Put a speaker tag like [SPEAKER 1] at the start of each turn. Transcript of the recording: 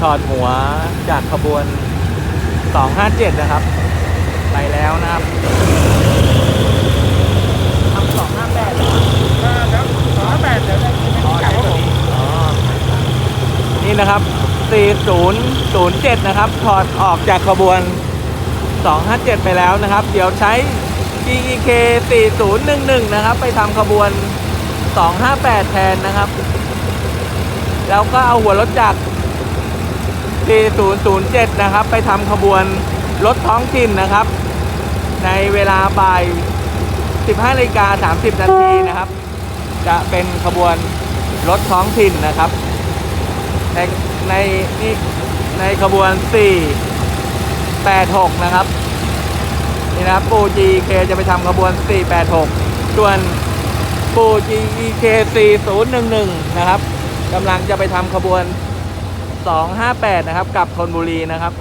[SPEAKER 1] ถอดหัวจากขบวน 257 นะครับ ไปแล้วนะครับทำ258เหรอ
[SPEAKER 2] ครับสองแปดเดี๋ยวได้กิน
[SPEAKER 1] อ๋อ
[SPEAKER 2] ไก่
[SPEAKER 1] ใช่
[SPEAKER 2] ครับ
[SPEAKER 1] ตัว
[SPEAKER 2] ผม
[SPEAKER 1] นี้อ๋อนี่นะครับ 4007 นะครับ ถอดออกจากขบวน 257 ไปแล้วนะครับ เดี๋ยวใช้ GEK 4011 นะครับ ไปทำขบวน 258 แทนนะครับ แล้วก็เอาหัวรถจักร 4007 นะครับ ไปทำขบวนรถท้องถิ่นนะครับ ในเวลาบ่าย 15นาฬิกา30 นาทีนะครับ จะเป็นขบวนรถท้องถิ่นนะครับ ในในนี่ในขบวน 486 นะครับนี่นะครับปู GK จะไปทำขบวน 486 ส่วนปู GK 4011 นะครับกำลังจะไปทำขบวน 258 นะครับ กลับธนบุรีนะครับ